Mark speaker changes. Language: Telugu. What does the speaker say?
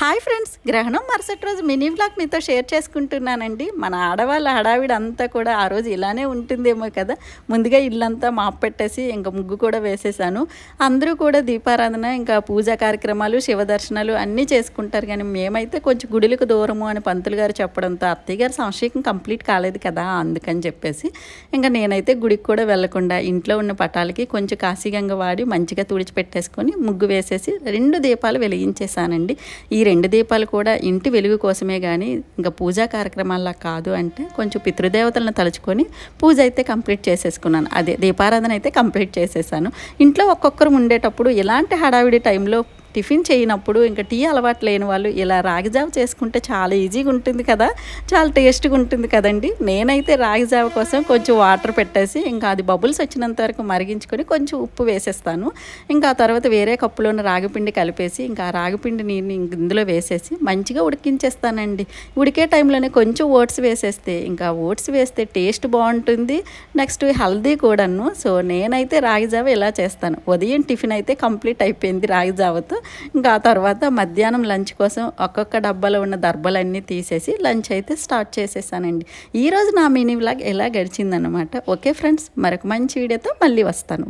Speaker 1: హాయ్ ఫ్రెండ్స్ గ్రహణం మరుసటి రోజు మినీ బ్లాగ్ మీతో షేర్ చేసుకుంటున్నానండి. మన ఆడవాళ్ళ హడావిడి అంతా కూడా ఆ రోజు ఇలానే ఉంటుందేమో కదా. ముందుగా ఇల్లంతా మాప్ పెట్టేసి ఇంకా ముగ్గు కూడా వేసేసాను. అందరూ కూడా దీపారాధన ఇంకా పూజా కార్యక్రమాలు శివ దర్శనాలు అన్నీ చేసుకుంటారు కానీ మేమైతే కొంచెం గుడిలకు దూరము అని పంతులు గారు చెప్పడంతో అత్తయ్య గారు సంశయం కంప్లీట్ కాలేదు కదా అందుకని చెప్పేసి ఇంకా నేనైతే గుడికి కూడా వెళ్ళకుండా ఇంట్లో ఉన్న పటాలకి కొంచెం కాశీగంగ వాడి మంచిగా తుడిచిపెట్టేసుకొని ముగ్గు వేసేసి రెండు దీపాలు వెలిగించేసానండి ఈ రెండు దీపాలు కూడా ఇంటి వెలుగు కోసమే కానీ ఇంకా పూజా కార్యక్రమాల్లో కాదు అంటే కొంచెం పితృదేవతలను తలుచుకొని పూజ అయితే కంప్లీట్ చేసేసుకున్నాను. అదే దీపారాధన అయితే కంప్లీట్ చేసేసాను. ఇంట్లో ఒక్కొక్కరు ఉండేటప్పుడు ఇలాంటి హడావిడి టైంలో టిఫిన్ చేయనప్పుడు ఇంకా టీ అలవాటు లేని వాళ్ళు ఇలా రాగిజావ చేసుకుంటే చాలా ఈజీగా ఉంటుంది కదా చాలా టేస్ట్గా ఉంటుంది కదండి. నేనైతే రాగిజావ కోసం కొంచెం వాటర్ పెట్టేసి ఇంకా అది బబుల్స్ వచ్చినంత వరకు మరిగించుకొని కొంచెం ఉప్పు వేసేస్తాను. ఇంకా ఆ తర్వాత వేరే కప్పులోని రాగిపిండి కలిపేసి ఇంకా ఆ రాగిపిండి నీరుని ఇందులో వేసేసి మంచిగా ఉడికించేస్తానండి. ఉడికే టైంలోనే కొంచెం ఓట్స్ వేసేస్తే ఇంకా ఓట్స్ వేస్తే టేస్ట్ బాగుంటుంది నెక్స్ట్ హెల్దీ కూడాను. సో నేనైతే రాగిజావ ఇలా చేస్తాను. ఉదయం టిఫిన్ అయితే కంప్లీట్ అయిపోయింది రాగిజావతో ఇంకా ఆ తర్వాత మధ్యాహ్నం లంచ్ కోసం ఒక్కొక్క డబ్బాలో ఉన్న దర్బలన్నీ తీసేసి లంచ్ అయితే స్టార్ట్ చేసేసానండి. ఈరోజు నా మినీ వ్లాగ్ ఎలా గడిచిందనమాట ఓకే ఫ్రెండ్స్ మరొక మంచి వీడియోతో మళ్ళీ వస్తాను.